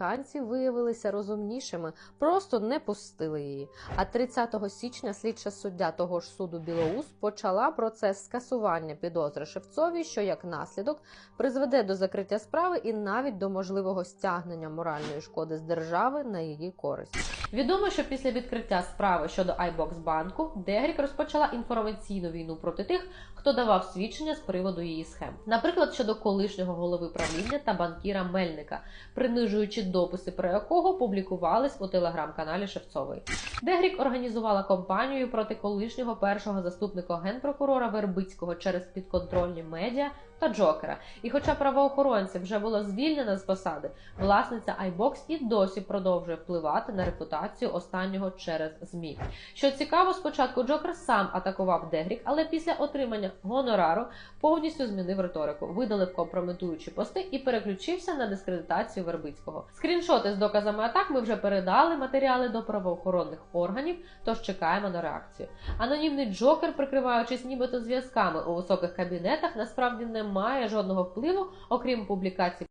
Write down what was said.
американці виявилися розумнішими, просто не пустили її. А 30 січня слідча суддя того ж суду Білоус почала процес скасування підозри Шевцовій, що як наслідок призведе до закриття справи і навіть до можливого стягнення моральної шкоди з держави на її користь. Відомо, що після відкриття справи щодо iBox банку Дегрік розпочала інформаційну війну проти тих, хто давав свідчення з приводу її схем. Наприклад, щодо колишнього голови правління та банкіра Мельника, принижуючи дописи, про якого публікувались у телеграм-каналі Шевцової. Дегрік організувала кампанію проти колишнього першого заступника генпрокурора Вербицького через підконтрольні медіа та Джокера. І хоча правоохоронці вже було звільнено з посади, власниця iBox і досі продовжує впливати на репутацію останнього через ЗМІ. Що цікаво, спочатку Джокер сам атакував Дегрік, але після отримання гонорару повністю змінив риторику, видалив компрометуючі пости і переключився на дискредитацію Вербицького. Скріншоти з доказами атак ми вже передали матеріали до правоохоронних органів, тож чекаємо на реакцію. Анонімний Джокер, прикриваючись нібито зв'язками у високих кабінетах, насправді не має жодного впливу, окрім публікацій